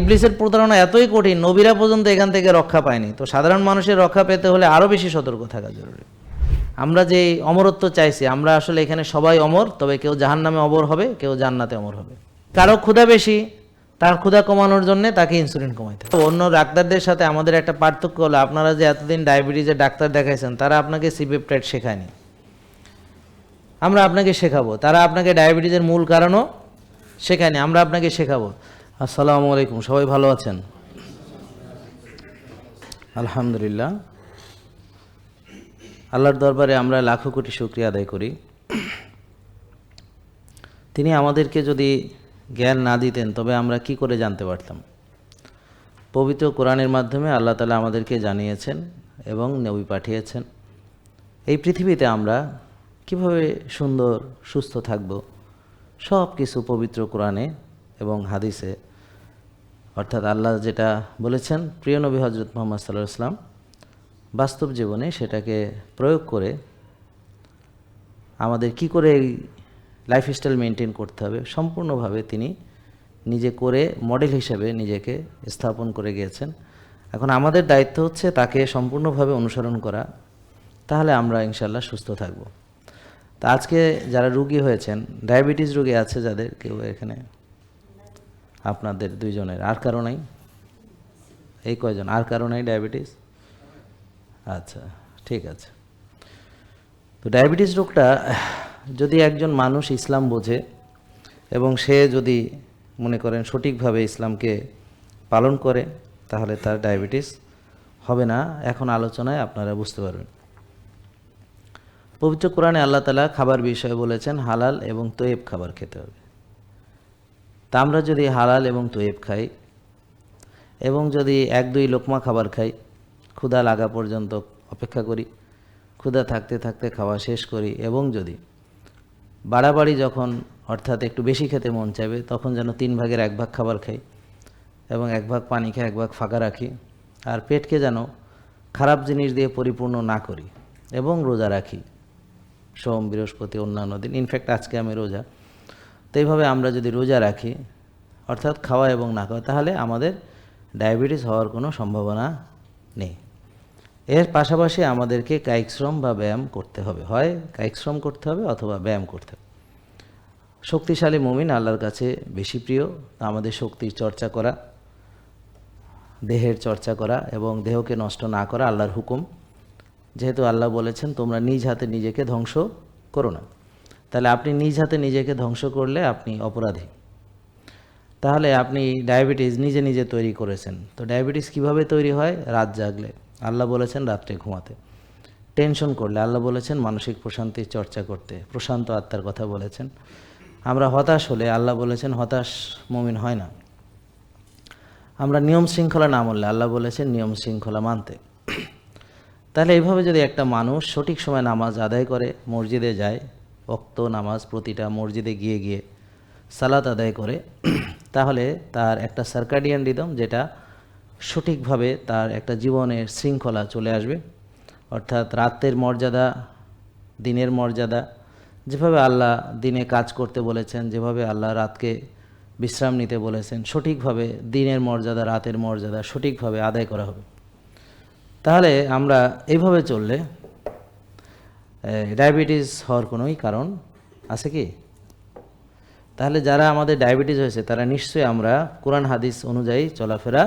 ইবলিসের প্রতারণা এতই কঠিন, নবীরা পর্যন্ত এখান থেকে রক্ষা পায়নি। তো সাধারণ মানুষের রক্ষা পেতে হলে আরও বেশি সতর্ক থাকা জরুরি। আমরা যে অমরত্ব চাইছি, আমরা আসলে এখানে সবাই অমর, তবে কেউ জাহান নামে অমর হবে, কেউ জান্নাতে অমর হবে। কারও ক্ষুধা বেশি, তার ক্ষুধা কমানোর জন্য তাকে ইনসুলিন কমাইতে হবে। অন্য ডাক্তারদের সাথে আমাদের একটা পার্থক্য হলো, আপনারা যে এতদিন ডায়াবেটিসের ডাক্তার দেখাইছেন, তারা আপনাকে সিপেপটাইড শেখায়নি। আমরা আপনাকে শেখাবো, তারা আপনাকে ডায়াবেটিসের মূল কারণও শেখায়নি, আমরা আপনাকে শেখাবো। আসসালামু আলাইকুম, সবাই ভালো আছেন? আলহামদুলিল্লাহ। আল্লাহর দরবারে আমরা লাখো কোটি শুক্রিয়া আদায় করি। তিনি আমাদেরকে যদি জ্ঞান না দিতেন, তবে আমরা কি করে জানতে পারতাম? পবিত্র কোরআনের মাধ্যমে আল্লাহ তালা আমাদেরকে জানিয়েছেন এবং নবী পাঠিয়েছেন। এই পৃথিবীতে আমরা কীভাবে সুন্দর, সুস্থ থাকব? সব কিছু পবিত্র কোরআনে এবং হাদিসে, অর্থাৎ আল্লাহ যেটা বলেছেন, প্রিয় নবী হজরত মোহাম্মদ সাল্লাহ ইসলাম বাস্তব জীবনে সেটাকে প্রয়োগ করে আমাদের কি করে এই লাইফস্টাইল মেনটেন করতে হবে, সম্পূর্ণভাবে তিনি নিজে করে মডেল হিসেবে নিজেকে স্থাপন করে গিয়েছেন। এখন আমাদের দায়িত্ব হচ্ছে তাকে সম্পূর্ণভাবে অনুসরণ করা, তাহলে আমরা ইনশাল্লাহ সুস্থ থাকব। তা আজকে যারা রুগী হয়েছেন, ডায়াবেটিস রুগী আছে যাদের, কেউ এখানে আপনাদের দুইজনের। আর কারও নাই? এই কয়জন? আর কারও নাই ডায়াবেটিস? আচ্ছা ঠিক আছে। তো ডায়াবেটিস রোগটা, যদি একজন মানুষ ইসলাম বোঝে এবং সে যদি মনে করেন সঠিকভাবে ইসলামকে পালন করে, তাহলে তার ডায়াবেটিস হবে না। এখন আলোচনায় আপনারা বুঝতে পারবেন। পবিত্র কোরআনে আল্লাহ তালা খাবার বিষয়ে বলেছেন, হালাল এবং তৈব খাবার খেতে হবে। তা আমরা যদি হালাল এবং তৈব খাই এবং যদি এক দুই লোকমা খাবার খাই, ক্ষুধা লাগা পর্যন্ত অপেক্ষা করি, ক্ষুধা থাকতে থাকতে খাওয়া শেষ করি এবং যদি বাড়াবাড়ি যখন অর্থাৎ একটু বেশি খেতে মন চাইবে, তখন যেন তিন ভাগের এক ভাগ খাবার খাই এবং এক ভাগ পানি খাই এক ভাগ ফাঁকা রাখি আর পেটকে যেন খারাপ জিনিস দিয়ে পরিপূর্ণ না করি এবং রোজা রাখি। সোম, বৃহস্পতি, অন্যান্য দিন। ইনফ্যাক্ট আজকে আমি রোজা তো এইভাবে আমরা যদি রোজা রাখি, অর্থাৎ খাওয়া এবং না খাওয়া, তাহলে আমাদের ডায়াবেটিস হওয়ার কোনো সম্ভাবনা নেই। এর পাশাপাশি আমাদেরকে কায়িক শ্রম বা ব্যায়াম করতে হবে। হয় কায়িক শ্রম করতে হবে অথবা ব্যায়াম করতে হবে। শক্তিশালী মুমিন আল্লাহর কাছে বেশি প্রিয়। আমাদের শক্তির চর্চা করা, দেহের চর্চা করা এবং দেহকে নষ্ট না করা আল্লাহর হুকুম। যেহেতু আল্লাহ বলেছেন, তোমরা নিজ হাতে নিজেকে ধ্বংস করো না। তাহলে আপনি নিজ হাতে নিজেকে ধ্বংস করলে আপনি অপরাধী। তাহলে আপনি ডায়াবেটিস নিজে নিজে তৈরি করেছেন। তো ডায়াবেটিস কীভাবে তৈরি হয়? রাত জাগলে। আল্লাহ বলেছেন রাত্রে ঘুমাতে। টেনশন করলে। আল্লাহ বলেছেন মানসিক প্রশান্তির চর্চা করতে। প্রশান্ত আত্মার কথা বলেছেন। আমরা হতাশ হলে আল্লাহ বলেছেন, হতাশ মমিন হয় না। আমরা নিয়ম শৃঙ্খলা না মানলে আল্লাহ বলেছেন, নিয়ম শৃঙ্খলা মানতে। তাহলে এইভাবে যদি একটা মানুষ সঠিক সময় নামাজ আদায় করে, মসজিদে যায় অক্ত নামাজ প্রতিটা মসজিদে গিয়ে গিয়ে সালাত আদায় করে। তাহলে তার একটা সার্কাডিয়ান রিদম যেটা সঠিকভাবে তার একটা জীবনের শৃঙ্খলা চলে আসবে। অর্থাৎ রাতের মর্যাদা, দিনের মর্যাদা, যেভাবে আল্লাহ দিনে কাজ করতে বলেছেন, যেভাবে আল্লাহ রাতকে বিশ্রাম নিতে বলেছেন, সঠিকভাবে দিনের মর্যাদা, রাতের মর্যাদা সঠিকভাবে আদায় করা হবে। তাহলে আমরা এইভাবে চললে ডায়াবেটিস হওয়ার কোনোই কারণ আছে কি? তাহলে যারা আমাদের ডায়াবেটিস হয়েছে, তারা নিশ্চয়ই আমরা কোরআন, হাদিস অনুযায়ী চলাফেরা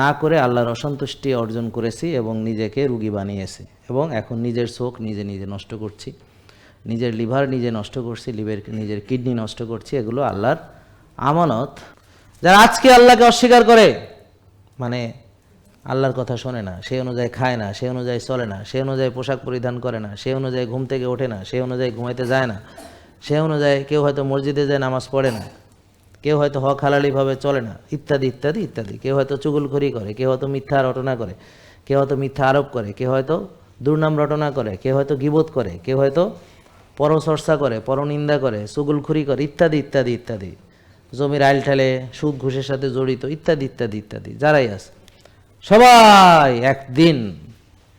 না করে আল্লাহর অসন্তুষ্টি অর্জন করেছি এবং নিজেকে রুগী বানিয়েছি এবং এখন নিজের চোখ নিজে নিজে নষ্ট করছি। নিজের লিভার নিজে নষ্ট করছি, লিভের, নিজের কিডনি নষ্ট করছি, এগুলো আল্লাহর আমানত। যারা আজকে আল্লাহকে অস্বীকার করে মানে আল্লাহর কথা শোনে না, সে অনুযায়ী খায় না, সে অনুযায়ী চলে না, সে অনুযায়ী পোশাক পরিধান করে না, সে অনুযায়ী ঘুম থেকে ওঠে না, সে অনুযায়ী ঘুমাইতে যায় না, সে অনুযায়ী কেউ হয়তো মসজিদে যায় নামাজ পড়ে না, কেউ হয়তো হক হালালিভাবে চলে না, ইত্যাদি ইত্যাদি ইত্যাদি। কেউ হয়তো চুগুলখড়ি করে, কেউ হয়তো মিথ্যা রটনা করে, কেউ হয়তো মিথ্যা আরোপ করে, কেউ হয়তো দুর্নাম রটনা করে, কেউ হয়তো গিবোধ করে, কেউ হয়তো পরচর্চা করে, পরনিন্দা করে চুগুলখুরি করে, ইত্যাদি ইত্যাদি ইত্যাদি। জমির আইল ঠেলে সুদ, ঘুষের সাথে জড়িত, ইত্যাদি ইত্যাদি ইত্যাদি, যারাই আছে। সবাই একদিন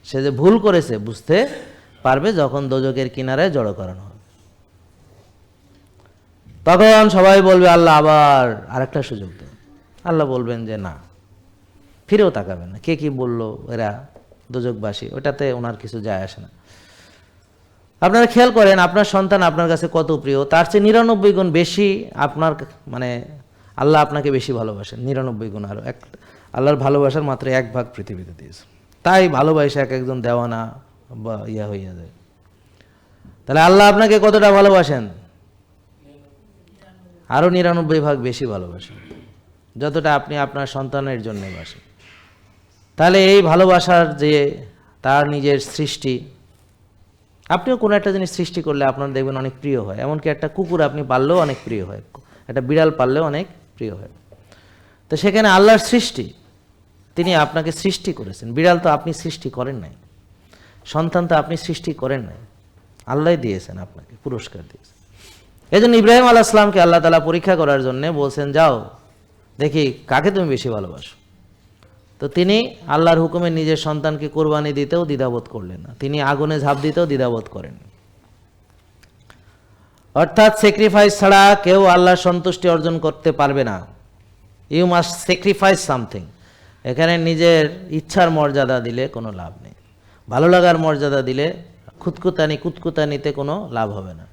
সে যে ভুল করেছে বুঝতে পারবে যখন দোজকের কিনারায় জড়ো করানো হবে। তখন সবাই বলবে, আল্লাহ আবার আরেকটা সুযোগ দেন। আল্লাহ বলবেন যে, না, ফিরেও তাকাবে না। কে কি বলল? এরা দুযোগবাসী ওটাতে ওনার কিছু যায় আসে না। আপনারা খেয়াল করেন, আপনার সন্তান আপনার কাছে কত প্রিয়? তার চেয়ে নিরানব্বই গুণ বেশি আপনার মানে আল্লাহ আপনাকে বেশি ভালোবাসেন, নিরানব্বই গুণ আরও এক আল্লাহর ভালোবাসার মাত্র এক ভাগ পৃথিবীতে দিয়েছে। তাই ভালোবাসা এক একজন দেওয়ানা বা ইয়া হইয়া যায়। তাহলে আল্লাহ আপনাকে কতটা ভালোবাসেন? আরও নিরানব্বই ভাগ বেশি ভালোবাসেন, যতটা আপনি আপনার সন্তানের জন্য বাসেন। তাহলে এই ভালোবাসার যে তার নিজের সৃষ্টি, আপনিও কোনো একটা জিনিস সৃষ্টি করলে আপনার দেখবেন অনেক প্রিয় হয়। এমনকি একটা কুকুর আপনি পাললেও অনেক প্রিয় হয়। একটা বিড়াল পাললেও অনেক প্রিয় হয়। তো সেখানে আল্লাহর সৃষ্টি। তিনি আপনাকে সৃষ্টি করেছেন। বিড়াল তো আপনি সৃষ্টি করেন নাই। সন্তান তো আপনি সৃষ্টি করেন নাই। আল্লাহ দিয়েছেন আপনাকে, পুরস্কার দিয়েছেন। এই জন্য ইব্রাহিম আলাহ ইসলামকে আল্লাহ তালা পরীক্ষা করার জন্য বলছেন, যাও, দেখি কাকে তুমি বেশি ভালোবাসো? তো তিনি আল্লাহর হুকুমে নিজের সন্তানকে কোরবানি দিতেও দ্বিধাবোধ করলেন না। তিনি আগুনে ঝাঁপ দিতেও দ্বিধাবোধ করেন অর্থাৎ স্যাক্রিফাইস ছাড়া কেউ আল্লাহর সন্তুষ্টি অর্জন করতে পারবে না। ইউ মাস্ট স্যাক্রিফাইস সামথিং এখানে নিজের ইচ্ছার মর্যাদা দিলে কোনো লাভ নেই। ভালো লাগার মর্যাদা দিলে খুতকুতানি কুতকুতানিতে কোনো লাভ হবে না।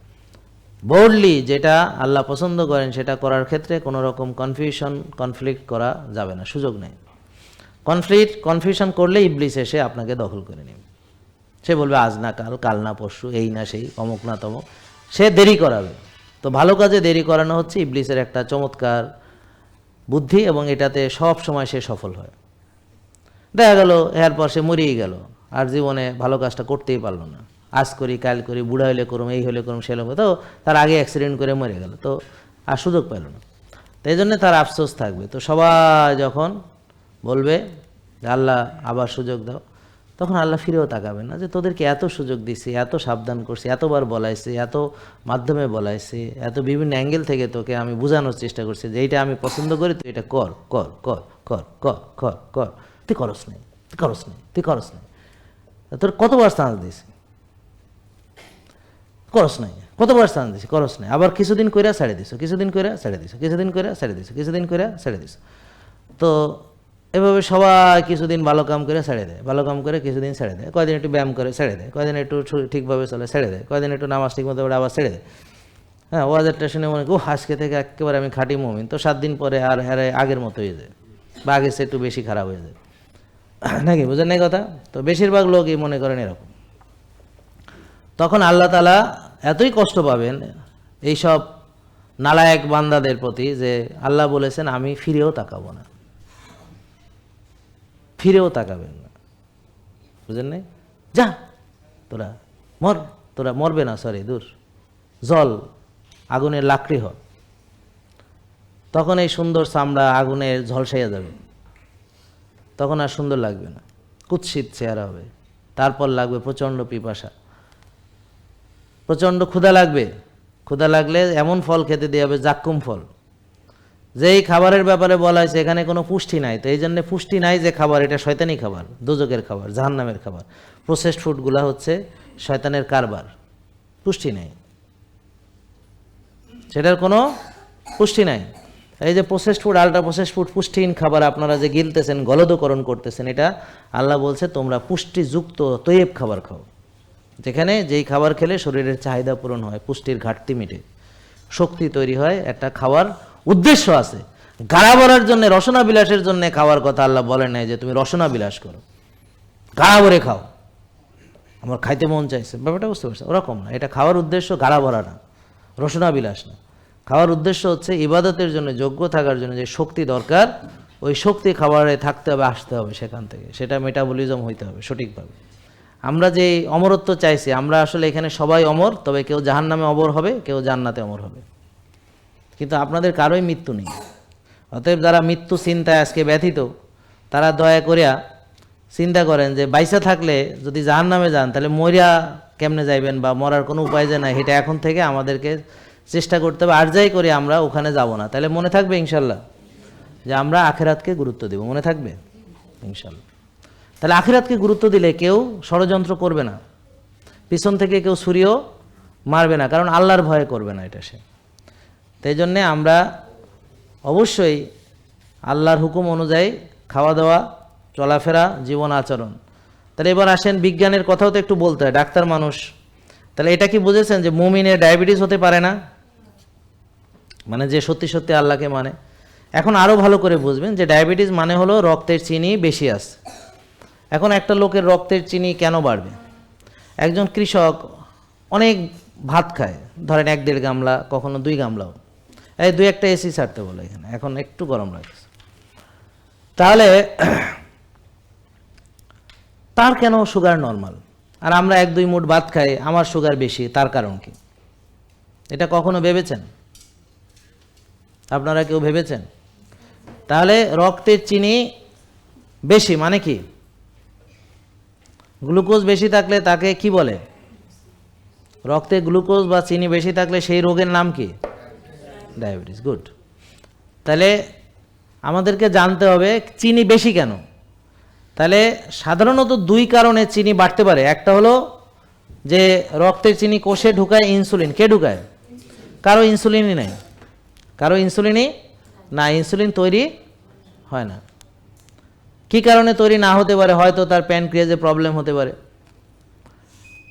বোল্ডলি যেটা আল্লাহ পছন্দ করেন সেটা করার ক্ষেত্রে কোনো রকম কনফিউশন কনফ্লিক্ট করা যাবে না, সুযোগ নেই। কনফ্লিক্ট কনফিউশন করলে ইবলিস এসে আপনাকে দখল করে নেবে। সে বলবে, আজ না কাল কাল না পরশু, এই না সেই, অমুক না তমুক। সে দেরি করাবে। তো ভালো কাজে দেরি করানো হচ্ছে ইবলিসের একটা চমৎকার বুদ্ধি এবং এটাতে সব সময় সে সফল হয়। দেখা গেল এরপর সে মরিয়ে গেল। আর জীবনে ভালো কাজটা করতেই পারল না। আজ করি, কাল করি, বুড়া হলে করুম, এই হলে করুম, সে হলে তো তার আগে অ্যাক্সিডেন্ট করে মরে গেল। তো আর সুযোগ পেল না। তো এই জন্যে তার আফসোস থাকবে। তো সবাই যখন বলবে আল্লাহ, আবার সুযোগ দাও। তখন আল্লাহ ফিরেও তাকাবে না যে তোদেরকে এত সুযোগ দিছে, এত সাবধান করছি, এতবার বলাইছে, এত মাধ্যমে বলাইছে, এত বিভিন্ন অ্যাঙ্গেল থেকে তোকে আমি বোঝানোর চেষ্টা করছি যে এইটা আমি পছন্দ করি, তুই এটা কর কর কর কর কর কর কর। তুই করস নেই, তুই করস নাই, তুই করস নেই। তোর কতবার চান্স দিছি করস নাই, কতবার স্থান দিছি করস নাই। আবার কিছুদিন কইরা ছেড়ে দিছো, কিছুদিন কইরা ছেড়ে দিছো, কিছুদিন কইরা ছেড়ে দিছো, কিছুদিন কইরা ছেড়ে দিছো। তো এভাবে সবাই কিছুদিন ভালো কাম করে ছেড়ে দেয় ভালো কাম করে কিছুদিন ছেড়ে দেয়। কয়দিন একটু ব্যায়াম করে ছেড়ে দেয় কয়দিন একটু ঠিকভাবে চলে ছেড়ে দেয় কয়দিন একটু নামাজ ঠিক মতো পড়ে আবার ছেড়ে দেয়। হ্যাঁ ওয়াজারটা শুনে মনে করি, আজকে থেকে একেবারে আমি খাঁটি মমিন। তো সাত দিন পরে আর হ্যাঁ আগের মতো হয়ে যায় বা আগের সে একটু বেশি খারাপ হয়ে যায়। নাকি বুঝেন নাই কথা? তো বেশিরভাগ লোকই মনে করেন এরকম। তখন আল্লাহ তালা এতই কষ্ট পাবেন এইসব নালায়েক বান্দাদের প্রতি যে আল্লাহ বলেছেন আমি ফিরেও তাকাবো না। ফিরেও তাকাবেন না। বুঝেন নাই? যা, তোরা মর, তোরা মরবে না সরি দূর। জল, আগুনের লাকড়ি হ। তখন এই সুন্দর চামড়া আগুনের ঝলসাইয়া যাবে। তখন আর সুন্দর লাগবে না। কুৎসিত চেহারা হবে। তারপর লাগবে প্রচণ্ড পিপাসা। প্রচণ্ড ক্ষুধা লাগবে। ক্ষুধা লাগলে এমন ফল খেতে দেওয়া হবে, জাক্কুম ফল। যেই খাবারের ব্যাপারে বলা হয়েছে, এখানে কোনো পুষ্টি নাই। তো এই জন্য পুষ্টি নাই যে খাবার, এটা শয়তানি খাবার দুজকের খাবার, জাহান্নামের খাবার। প্রসেসড ফুডগুলো হচ্ছে শয়তানের কারবার। পুষ্টি নেই। সেটার কোনো পুষ্টি নাই। এই যে processed food ultra processed food পুষ্টিহীন খাবার আপনারা যে গিলতেছেন, গলদকরণ করতেছেন, এটা আল্লাহ বলছে, তোমরা পুষ্টিযুক্ত তৈব খাবার খাও। যেখানে যেই খাবার খেলে শরীরের চাহিদা পূরণ হয়, পুষ্টির ঘাটতি মিটে। শক্তি তৈরি হয়, একটা খাওয়ার উদ্দেশ্য আছে। গাড়া ভরার জন্য রসনা বিলাসের জন্য খাওয়ার কথা আল্লাহ বলে নাই যে তুমি রসনা বিলাস করো। গাড়া ভরে খাও। আমার খাইতে মন চাইছে। ব্যাপারটা বুঝতে পারছ ওরকম না। এটা খাওয়ার উদ্দেশ্য গাড়া ভরা না রসনা বিলাস না। খাওয়ার উদ্দেশ্য হচ্ছে ইবাদতের জন্য, যোগ্য থাকার জন্য যে শক্তি দরকার, ওই শক্তি খাবারে থাকতে হবে, আসতে হবে সেখান থেকে। সেটা মেটাবলিজম হইতে হবে সঠিকভাবে। আমরা যে অমরত্ব চাইছি, আমরা আসলে এখানে সবাই অমর, তবে কেউ জাহান নামে অমর হবে, কেউ জান্নাতে অমর হবে। কিন্তু আপনাদের কারোই মৃত্যু নেই। অতএব যারা মৃত্যু চিন্তায় আজকে ব্যথিত, তারা দয়া করিয়া চিন্তা করেন যে বাইসা থাকলে যদি জাহান নামে যান, তাহলে মরিয়া কেমনে যাইবেন বা মরার কোনো উপায় যে নাই এটা এখন থেকে আমাদেরকে চেষ্টা করতে হবে। আর যাই করে আমরা, ওখানে যাব না। তাহলে মনে থাকবে ইনশাল্লাহ যে আমরা আখেরাতকে গুরুত্ব দেব। মনে থাকবে? ইনশাল্লাহ। তাহলে আখেরাতকে গুরুত্ব দিলে কেউ ষড়যন্ত্র করবে না। পিছন থেকে কেউ ছুরিও মারবে না, কারণ আল্লাহর ভয়ে করবে না এটা সে। তাই জন্যে আমরা অবশ্যই আল্লাহর হুকুম অনুযায়ী খাওয়া দাওয়া চলাফেরা, জীবন আচরণ। তাহলে এবার আসেন বিজ্ঞানের কথাও তো একটু বলতে হয়, ডাক্তার মানুষ। তাহলে এটা কি বুঝেছেন যে মুমিনের ডায়াবেটিস হতে পারে না? মানে যে সত্যি সত্যি আল্লাহকে মানে। এখন আরও ভালো করে বুঝবেন যে ডায়াবেটিস মানে হলো রক্তের চিনি বেশি আছে। এখন একটা লোকের রক্তের চিনি কেন বাড়বে? একজন কৃষক অনেক ভাত খায়, ধরেন এক দেড় গামলা, কখনো দুই গামলাও। এই দুই একটা এসি ছাড়তে বলে এখানে, এখন একটু গরম লাগছে। তাহলে, তার কেন সুগার নর্মাল আর আমরা এক দুই মুঠ ভাত খাই, আমার সুগার বেশি, তার কারণ কি? এটা কখনো ভেবেছেন? আপনারা কেউ ভেবেছেন? তাহলে রক্তের চিনি বেশি মানে কি? গ্লুকোজ বেশি থাকলে তাকে কি বলে? রক্তে গ্লুকোজ বা চিনি বেশি থাকলে সেই রোগের নাম কি? ডায়াবেটিস গুড তাহলে আমাদেরকে জানতে হবে চিনি বেশি কেন? তাহলে সাধারণত দুই কারণে চিনি বাড়তে পারে। একটা হলো যে রক্তের চিনি কোষে ঢুকায় ইনসুলিন কে ঢুকায়? কারও ইনসুলিনই নাই। কারও ইনসুলিনই না ইনসুলিন তৈরি হয় না। কি কারণে তৈরি না হতে পারে? হয়তো তার প্যানক্রিয়াজে প্রবলেম হতে পারে।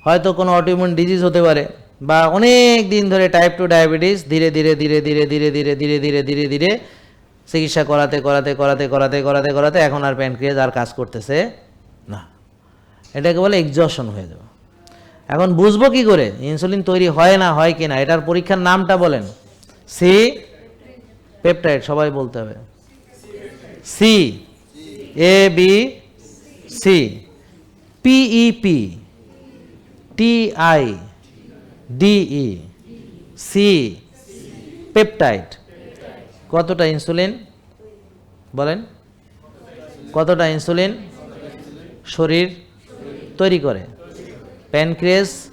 হয়তো কোনো অটোইমিউন ডিজিজ হতে পারে। বা অনেক দিন ধরে টাইপ টু ডায়াবেটিস ধীরে ধীরে ধীরে ধীরে ধীরে ধীরে ধীরে ধীরে ধীরে ধীরে চিকিৎসা করাতে করাতে করাতে করাতে করাতে করাতে এখন আর প্যানক্রিয়াজ আর কাজ করতেছে না। এটাকে বলে এক্সজশন হয়ে যাবে। এখন বুঝব কি করে? ইনসুলিন তৈরি হয় না হয় কি না এটার পরীক্ষার নামটা বলেন। সি পেপটাইড সবাই বলতে হবে। C A B C P E P T I D E C peptide কতটা ইনসুলিন বলেন। কতটা ইনসুলিন শরীর তৈরি করে। প্যানক্রিয়াস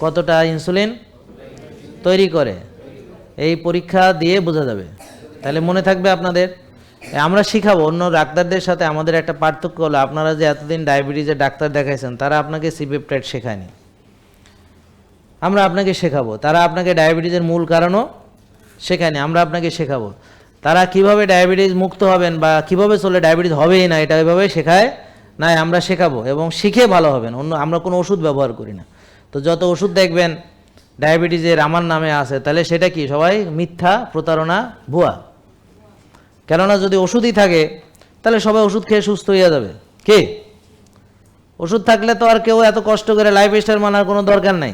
কতটা ইনসুলিন তৈরি করে। এই পরীক্ষা দিয়ে বোঝা যাবে। তাহলে মনে থাকবে আপনাদের, আমরা শিখাবো অন্য ডাক্তারদের সাথে আমাদের একটা পার্থক্য হলো, আপনারা যে এতদিন ডায়াবেটিসের ডাক্তার দেখাইছেন, তারা আপনাকে সিপেপটাইড শেখায়নি। আমরা আপনাকে শেখাবো। তারা আপনাকে ডায়াবেটিসের মূল কারণও শেখায়নি, আমরা আপনাকে শেখাবো। তারা কীভাবে ডায়াবেটিস মুক্ত হবেন বা কীভাবে চলে ডায়াবেটিস হবেই না, এটা এভাবে শেখায় না আমরা শেখাবো এবং শিখে ভালো হবেন। অন্য, আমরা কোনো ওষুধ ব্যবহার করি না। তো যত ওষুধ দেখবেন, ডায়াবেটিসের আমার নামে আছে, তাহলে সেটা কি? সবাই মিথ্যা, প্রতারণা, ভুয়া। কেননা যদি ওষুধই থাকে, তাহলে সবাই ওষুধ খেয়ে সুস্থ হয়ে যাবে। কে? ওষুধ থাকলে তো আর কেউ এত কষ্ট করে লাইফ স্টাইল মানার কোনো দরকার নাই।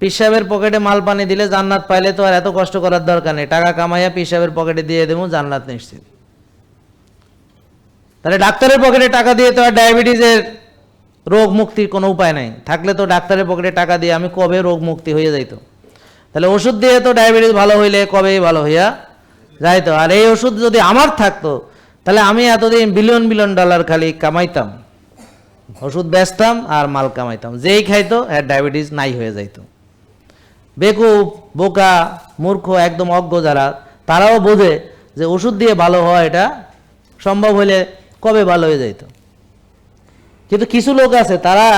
পিসাবের পকেটে মাল পানি দিলে জান্নাত পাইলে তো আর এত কষ্ট করার দরকার নেই। টাকা কামাইয়া পিসাবের পকেটে দিয়ে দেবো, জান্নাত নিশ্চিত। তাহলে ডাক্তারের পকেটে টাকা দিয়ে তো আর ডায়াবেটিসের রোগ মুক্তির কোনো উপায় নাই। থাকলে তো ডাক্তারের পকেটে টাকা দিয়ে আমি কবে রোগ মুক্তি হয়ে যাইতো? তাহলে ওষুধ দিয়ে তো ডায়াবেটিস ভালো হইলে কবেই ভালো হইয়া যাইতো। আর এই ওষুধ যদি আমার থাকতো, তাহলে আমি এতদিন বিলিয়ন বিলিয়ন ডলার খালি কামাইতাম। ওষুধ বেচতাম আর মাল কামাইতাম। যেই খাইতো এর ডায়াবেটিস নাই হয়ে যাইতো। বেকুব, বোকা, মূর্খ, একদম অজ্ঞ যারা, তারাও বোঝে যে ওষুধ দিয়ে ভালো হওয়া এটা সম্ভব হলে কবে ভালো হয়ে যাইতো। কিন্তু কিছু লোক আছে, তারা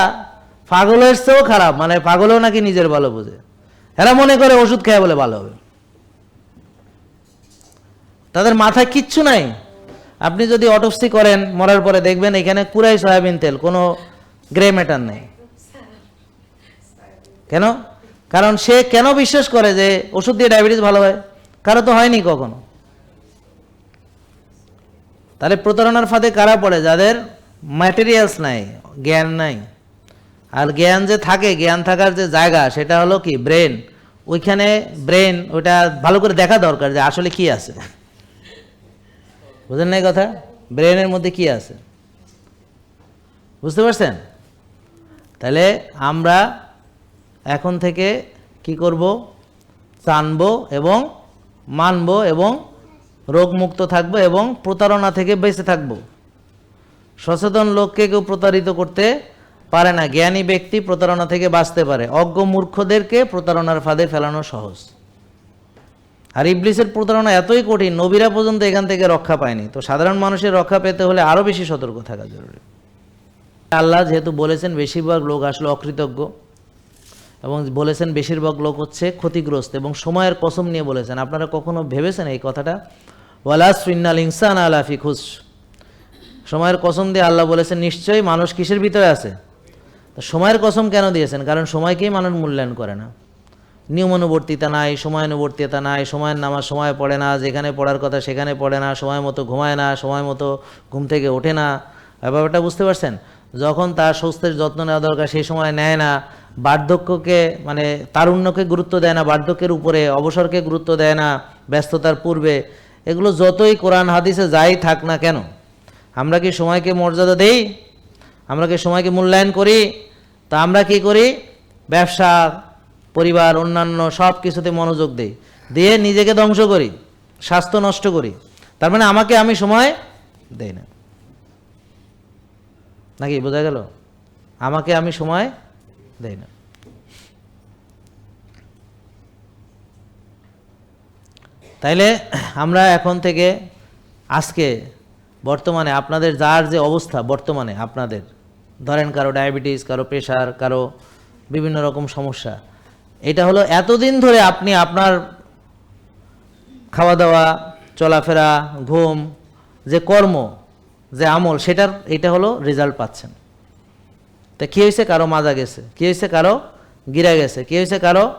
পাগলের চেয়েও খারাপ মানে পাগলেও নাকি নিজের ভালো বোঝে। এরা মনে করে ওষুধ খেয়ে বলে ভালো হবে। তাদের মাথায় কিচ্ছু নাই। আপনি যদি অটোপসি করেন, মরার পরে দেখবেন এখানে কুরাই সয়াবিন তেল, কোনো গ্রে ম্যাটার নেই। কেন? কারণ সে কেন বিশ্বাস করে যে ওষুধ দিয়ে ডায়াবেটিস ভালো হয়? কারও তো হয়নি কখনো। তাহলে প্রতারণার ফাঁদে কারা পড়ে? যাদের ম্যাটেরিয়ালস নাই, জ্ঞান নাই। আর জ্ঞান যে থাকে, জ্ঞান থাকার যে জায়গা, সেটা হলো কি? ব্রেন ওইখানে ব্রেন ওটা ভালো করে দেখা দরকার যে আসলে কি আছে। বুঝলেন না কথা? ব্রেনের মধ্যে কি আছে? বুঝতে পারছেন? তাহলে আমরা এখন থেকে কি করব? জানব এবং মানব এবং রোগমুক্ত থাকব এবং প্রতারণা থেকে বেঁচে থাকব। সচেতন লোককে কেউ প্রতারিত করতে পারে না। জ্ঞানী ব্যক্তি প্রতারণা থেকে বাঁচতে পারে। অজ্ঞ মূর্খদেরকে প্রতারণার ফাঁদে ফেলানো সহজ। আর ইবলিসের প্রতারণা এতই কঠিন, নবীরা পর্যন্ত এখান থেকে রক্ষা পায়নি। তো সাধারণ মানুষের রক্ষা পেতে হলে আরও বেশি সতর্ক থাকা জরুরি। আল্লাহ যেহেতু বলেছেন, বেশিরভাগ লোক আসলে অকৃতজ্ঞ। এবং বলেছেন বেশিরভাগ লোক হচ্ছে ক্ষতিগ্রস্ত এবং সময়ের কসম নিয়ে বলেছেন। আপনারা কখনো ভেবেছেন এই কথাটা? ওয়ালাস ফিন্নাল ইনসান আলাফি খুশ সময়ের কসম দিয়ে আল্লাহ বলেছেন, নিশ্চয়ই মানুষ কিসের ভিতরে আছে? তো সময়ের কসম কেন দিয়েছেন? কারণ সময়কেই মানুষ মূল্যায়ন করে না। নিয়মানুবর্তিতা নাই, সময়ানুবর্তিতা নাই, সময়ের নামাজ সময় পড়ে না, যেখানে পড়ার কথা সেখানে পড়ে না, সময় মতো ঘুমায় না, সময় মতো ঘুম থেকে ওঠে না। ব্যাপারটা বুঝতে পারছেন? যখন তার স্বাস্থ্যের যত্ন নেওয়া দরকার সেই সময় নেয় না। বার্ধক্যকে মানে তারুণ্যকে গুরুত্ব দেয় না, বার্ধক্যের উপরে, অবসরকে গুরুত্ব দেয় না, ব্যস্ততার পূর্বে, এগুলো যতই কোরআন, হাদিসে যাই থাক না কেন, আমরা কি সময়কে মর্যাদা দেই? আমরা কি সময়কে মূল্যায়ন করি? তা আমরা কি করি? ব্যবসা, পরিবার, অন্যান্য সব কিছুতে মনোযোগ দেই। দিয়ে নিজেকে ধ্বংস করি, স্বাস্থ্য নষ্ট করি। তার মানে আমাকে আমি সময় দেই না। নাকি বোঝা গেল? আমাকে আমি সময় দেই না। তাইলে আমরা এখন থেকে আজকে বর্তমানে আপনাদের যার যে অবস্থা বর্তমানে আপনাদের, ধরেন কারও ডায়াবেটিস, কারও প্রেশার, কারও বিভিন্ন রকম সমস্যা, এটা হলো এতদিন ধরে আপনি আপনার খাওয়া দাওয়া চলাফেরা, ঘুম, যে কর্ম, যে আমল, সেটার, এটা হলো রেজাল্ট পাচ্ছেন। তা কী হয়েছে? কারও মাজা গেছে। কী হয়েছে? কারও গিরা গেছে। কী হয়েছে? কারও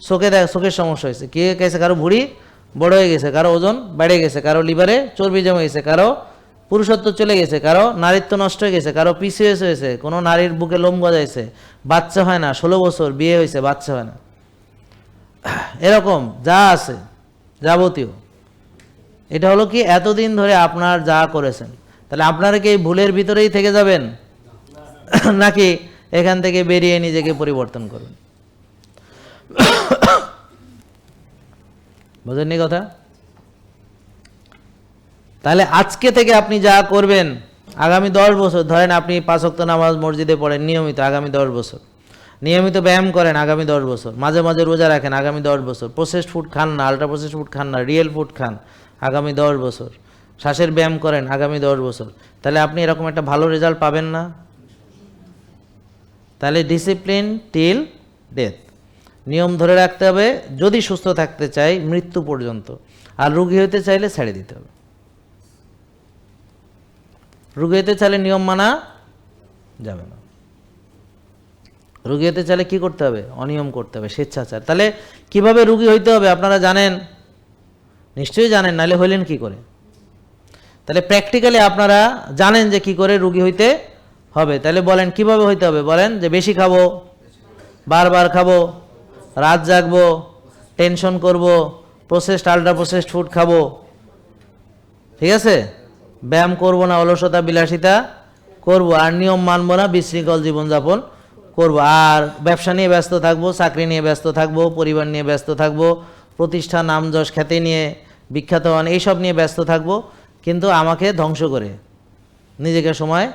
চোখে দেখ চোখের সমস্যা হয়েছে। কী গেছে? কারও ভুঁড়ি বড় হয়ে গেছে। কারও ওজন বেড়ে গেছে। কারও লিভারে চর্বি জমে গেছে। কারও পুরুষত্ব চলে গেছে। কারও নারীত্ব নষ্ট হয়ে গেছে। কারও পিসিএস হয়েছে। কোনো নারীর বুকে লোম গজাইছে। বাচ্চা হয় না। ষোলো বছর বিয়ে হয়েছে, বাচ্চা হয় না। এরকম যা আছে, যাবতীয়। এটা হলো কি? এতদিন ধরে আপনার যা করেছেন। তাহলে আপনারা কি এই ভুলের ভিতরেই থেকে যাবেন? নাকি এখান থেকে বেরিয়ে নিজেকে পরিবর্তন করবেন বুঝেননি কথা? তাহলে আজকে থেকে আপনি যা করবেন, আগামী দশ বছর, ধরেন আপনি পাঁচক্ত নামাজ মসজিদে পড়েন নিয়মিত, আগামী দশ বছর। নিয়মিত ব্যায়াম করেন, আগামী দশ বছর। মাঝে মাঝে রোজা রাখেন, আগামী দশ বছর। প্রসেসড ফুড খান না আল্ট্রা প্রসেসড ফুড খান না রিয়েল ফুড খান, আগামী দশ বছর। শ্বাসের ব্যায়াম করেন, আগামী দশ বছর। তাহলে আপনি এরকম একটা ভালো রেজাল্ট পাবেন না? তাহলে ডিসিপ্লিন টিল ডেথ নিয়ম ধরে রাখতে হবে, যদি সুস্থ থাকতে চাই, মৃত্যু পর্যন্ত। আর রুগী হইতে চাইলে ছেড়ে দিতে হবে। রুগী হইতে চাইলে নিয়ম মানা যাবে না। রুগী হতে চাইলে কি করতে হবে? অনিয়ম করতে হবে, স্বেচ্ছাচার। তাহলে কীভাবে রুগী হইতে হবে আপনারা জানেন? নিশ্চয়ই জানেন, নাহলে হইলেন কি করে? তাহলে প্র্যাকটিক্যালি আপনারা জানেন যে কি করে রুগী হইতে হবে। তাহলে বলেন, কীভাবে হইতে হবে? বলেন যে বেশি খাব, বারবার খাব, রাত জাগবো টেনশন করব প্রসেসড আল্ট্রা প্রসেসড ফুড খাব। ঠিক আছে? ব্যায়াম করব না, অলসতা, বিলাসিতা করব, আর নিয়ম মানবো না, বিশৃঙ্খল জীবনযাপন করব। আর ব্যবসা নিয়ে ব্যস্ত থাকব, চাকরি নিয়ে ব্যস্ত থাকব, পরিবার নিয়ে ব্যস্ত থাকব প্রতিষ্ঠান নাম যশ খ্যাতি নিয়ে বিখ্যাত হন এইসব নিয়ে ব্যস্ত থাকব, কিন্তু আমাকে ধ্বংস করে। নিজেকে সময়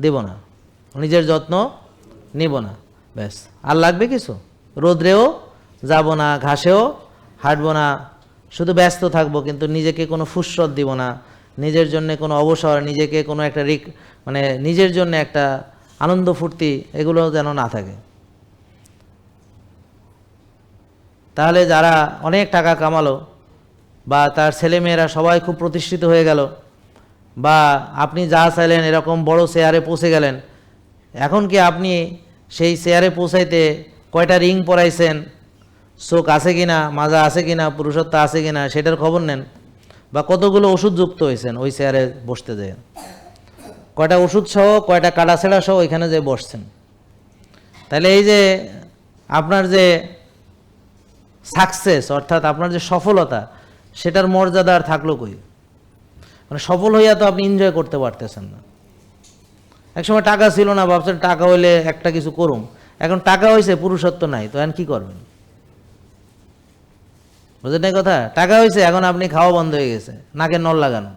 দেব না। নিজের যত্ন নিব না। ব্যাস। আর লাগবে কিছু? রোদ্রেও যাব না, ঘাসেও হাঁটবো না। শুধু ব্যস্ত থাকব, কিন্তু নিজেকে কোনো ফুসরত দিব না। নিজের জন্য কোনো অবসর, নিজেকে কোনো একটা রিক মানে নিজের জন্য একটা আনন্দ ফুর্তি, এগুলো যেন না থাকে। তাহলে যারা অনেক টাকা কামালো বা তার ছেলেমেয়েরা সবাই খুব প্রতিষ্ঠিত হয়ে গেল বা আপনি যা চাইলেন, এরকম বড় শেয়ারে পৌঁছে গেলেন। এখন কি আপনি সেই শেয়ারে পৌঁছাইতে কয়টা রিং পরাইছেন? চোখ আছে কিনা, মাজা আছে কিনা, পুরুষত্ব আছে কিনা, সেটার খবর নেন। বা কতগুলো ওষুধ যুক্ত হয়েছেন ওই চেয়ারে বসতে যায়? কয়টা ওষুধ সহ, কয়টা কাটা ছেঁড়া সহ ওইখানে যে বসছেন? তাহলে এই যে আপনার যে সাকসেস অর্থাৎ আপনার যে সফলতা, সেটার মর্যাদা আর থাকল কই? মানে সফল হইয়া তো আপনি এনজয় করতে পারতেছেন না। একসময় টাকা ছিল না, ভাবছেন টাকা হইলে একটা কিছু করুম। এখন টাকা হয়েছে পুরুষত্ব নাই, তো এখন কি করবেন? বুঝলেন এই কথা? টাকা হয়েছে এখন আপনি খাওয়া বন্ধ হয়ে গেছে নাকে নল লাগানো।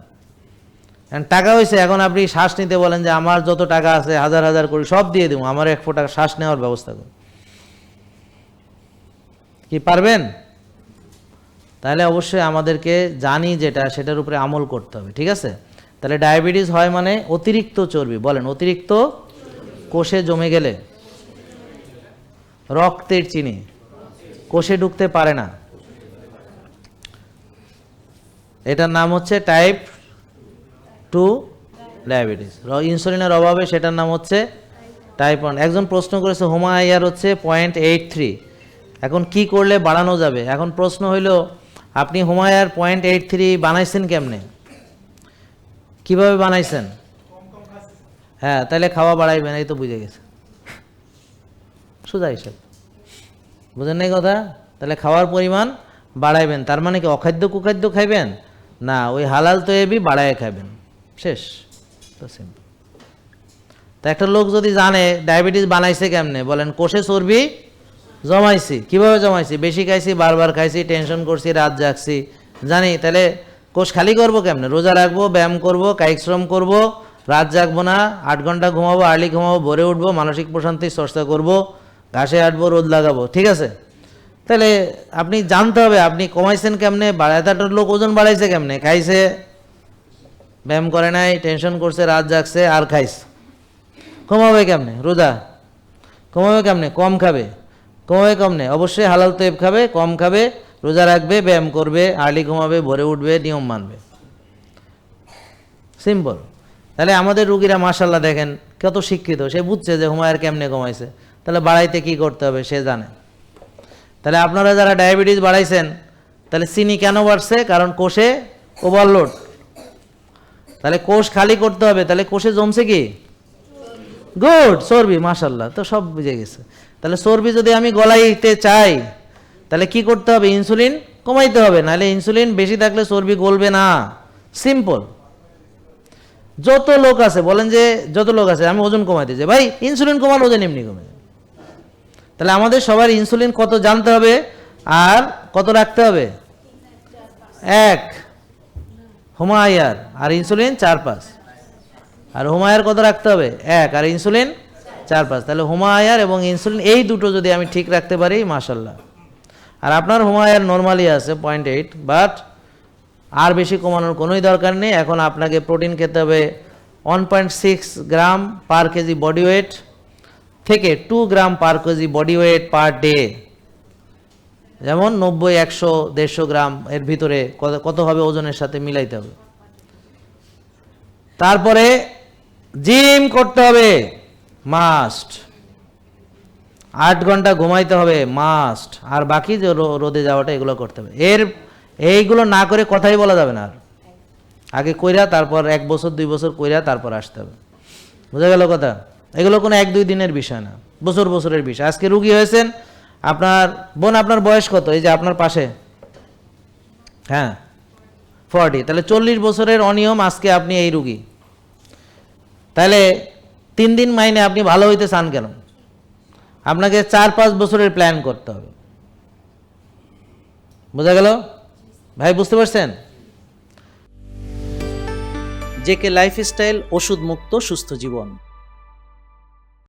এখন টাকা হয়েছে এখন আপনি শ্বাস নিতে বলেন যে, আমার যত টাকা আছে, হাজার হাজার করে সব দিয়ে দেবো, আমার এক ফোটা শ্বাস নেওয়ার ব্যবস্থা করুন। কি পারবেন? তাহলে অবশ্যই আমাদেরকে জানি যেটা, সেটার উপরে আমল করতে হবে, ঠিক আছে? তাহলে ডায়াবেটিস হয় মানে অতিরিক্ত চর্বি, বলেন অতিরিক্ত কোষে জমে গেলে রক্তের চিনি, কোষে ঢুকতে পারে না। এটার নাম হচ্ছে টাইপ টু ডায়াবেটিস ইনসুলিনের অভাবে সেটার নাম হচ্ছে টাইপ ওয়ান একজন প্রশ্ন করেছে হোমা আইয়ার হচ্ছে পয়েন্ট এইট থ্রি এখন কি করলে বাড়ানো যাবে? এখন প্রশ্ন হইল আপনি হুমায়ার পয়েন্ট এইট থ্রি বানাইছেন কেমনে? কীভাবে বানাইছেন? হ্যাঁ তাহলে খাওয়া বাড়াইবেন, এই তো বুঝে গেছে। সোজা হিসাব। বুঝেন নাই কথা? তাহলে খাওয়ার পরিমাণ বাড়াইবেন, তার মানে কি অখাদ্য কুখাদ্য খাইবেন? না, ওই হালাল তো এবি বাড়ায় খাইবেন। শেষ, তো সিম্পল তা একটা লোক যদি জানে, ডায়াবেটিস বানাইছে কেমনে, বলেন, কোষে চর্বি জমাইছি। কীভাবে জমাইছি? বেশি খাইছি, বারবার খাইছি টেনশন করছি, রাত জাগছি। জানি, তাহলে কোষ খালি করব কেমনে? রোজা রাখব, ব্যায়াম করব, কায়িক শ্রম করব, রাত জাগবো না, আট ঘণ্টা ঘুমাবো আর্লি ঘুমাবো, ভোরে উঠবো, মানসিক প্রশান্তির চর্চা করব, ঘাসে আটবো, রোদ লাগাবো, ঠিক আছে? তাহলে আপনি জানতে হবে, আপনি কমাইছেন কেমনে? বাড়াইতাটার লোক ওজন বাড়াইছে কেমনে? খাইছে, ব্যায়াম করে নাই টেনশন করছে, রাত জাগছে, আর খাইছে। কমাবে কেমনে? রোজা। কমাবে কেমনে? কম খাবে। কমাবে নেই। অবশ্যই হালাল তেপ খাবে, কম খাবে, রোজা রাখবে, ব্যায়াম করবে, আর্লি ঘুমাবে, ভোরে উঠবে, নিয়ম মানবে। সিম্পল তাহলে আমাদের রুগীরা মাসাল্লাহ দেখেন, কত শিক্ষিত। সে বুঝছে যে হুমায়ের কেমনে কমাইছে তাহলে বাড়াইতে কি করতে হবে, সে জানে। তাহলে আপনারা যারা ডায়াবেটিস বাড়াইছেন, তাহলে চিনি কেন বাড়ছে? কারণ কোষে ওভারলোড তাহলে কোষ খালি করতে হবে, তাহলে কোষে জমছে কি? গুড চর্বি মাশাল্লাহ তো সব বুঝে গেছে। তাহলে চর্বি যদি আমি গলাইতে চাই, তাহলে কি করতে হবে? ইনসুলিন কমাইতে হবে, নাহলে ইনসুলিন বেশি থাকলে চর্বি গলবে না। সিম্পল যত লোক আছে, বলেন যে যত লোক আছে, আমি ওজন কমাইতে চাই ভাই, ইনসুলিন কমালে ওজন এমনি কমে। তাহলে আমাদের সবার ইনসুলিন কত জানতে হবে আর কত রাখতে হবে? এক। হুমায়ার আর ইনসুলিন চার পাঁচ। আর হুমায়ার কত রাখতে হবে? এক। আর ইনসুলিন চার পাঁচ তাহলে হুমায়ার এবং ইনসুলিন, এই দুটো যদি আমি ঠিক রাখতে পারি মাশাল্লাহ আর আপনার হুমায়ার নর্মালি আছে পয়েন্ট এইট বাট আর বেশি কমানোর কোনোই দরকার নেই। এখন আপনাকে প্রোটিন খেতে হবে one point six gram per KG body weight থেকে two gram per KG body weight per day যেমন নব্বই, একশো, দেড়শো গ্রাম এর ভিতরে কত কত হবে ওজনের সাথে মিলাইতে হবে। তারপরে জিম করতে হবে। মাস্ট আট ঘণ্টা ঘুমাইতে হবে মাস্ট আর বাকি যে রোদে যাওয়াটা এগুলো করতে হবে। এর এইগুলো না করে কথাই বলা যাবে না আর। আগে কইরা তারপর এক বছর, দুই বছর কইরা তারপর আসতে হবে। বোঝা গেল কথা? এগুলো কোনো এক, দুই দিনের বিষয় না। বছর, বছরের বিষয়। আজকে রুগী হয়েছেন, আপনার বোন আপনার বয়স কত? এই যে আপনার পাশে। হ্যাঁ ফর্টি তাহলে চল্লিশ বছরের অনিয়ম আজকে আপনি এই রুগী। তাহলে তিন দিন মাইনে আপনি ভালো হইতে চান কেন? আপনাকে চার, পাঁচ বছরের প্ল্যান করতে হবে। বোঝা গেল? ভাই, বুঝতে পারছেন? জেকে লাইফস্টাইল ওষুধ মুক্ত সুস্থ জীবন।